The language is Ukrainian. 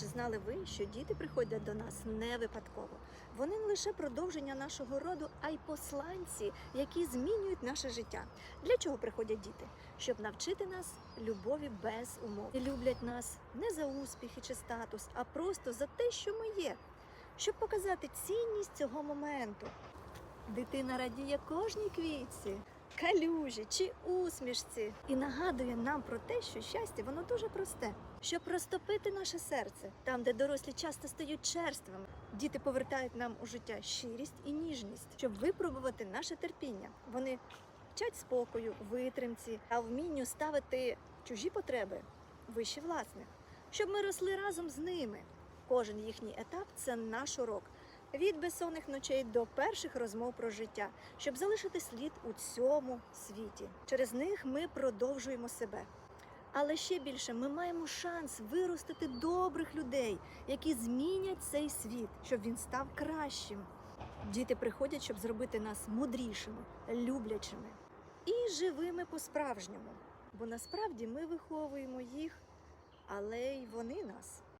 Чи знали ви, що діти приходять до нас не випадково? Вони не лише продовження нашого роду, а й посланці, які змінюють наше життя. Для чого приходять діти? Щоб навчити нас любові без умов. І люблять нас не за успіхи чи статус, а просто за те, що ми є, щоб показати цінність цього моменту. Дитина радіє кожній квітці, калюжі чи усмішці і нагадує нам про те, що щастя воно дуже просте. Щоб розтопити наше серце, там, де дорослі часто стають черствими, діти повертають нам у життя щирість і ніжність, щоб випробувати наше терпіння. Вони вчать спокою, витримці та вмінню ставити чужі потреби вище власних, щоб ми росли разом з ними. Кожен їхній етап це наш урок. Від безсонних ночей до перших розмов про життя, щоб залишити слід у цьому світі. Через них ми продовжуємо себе. Але ще більше ми маємо шанс виростити добрих людей, які змінять цей світ, щоб він став кращим. Діти приходять, щоб зробити нас мудрішими, люблячими і живими по-справжньому. Бо насправді ми виховуємо їх, але й вони нас.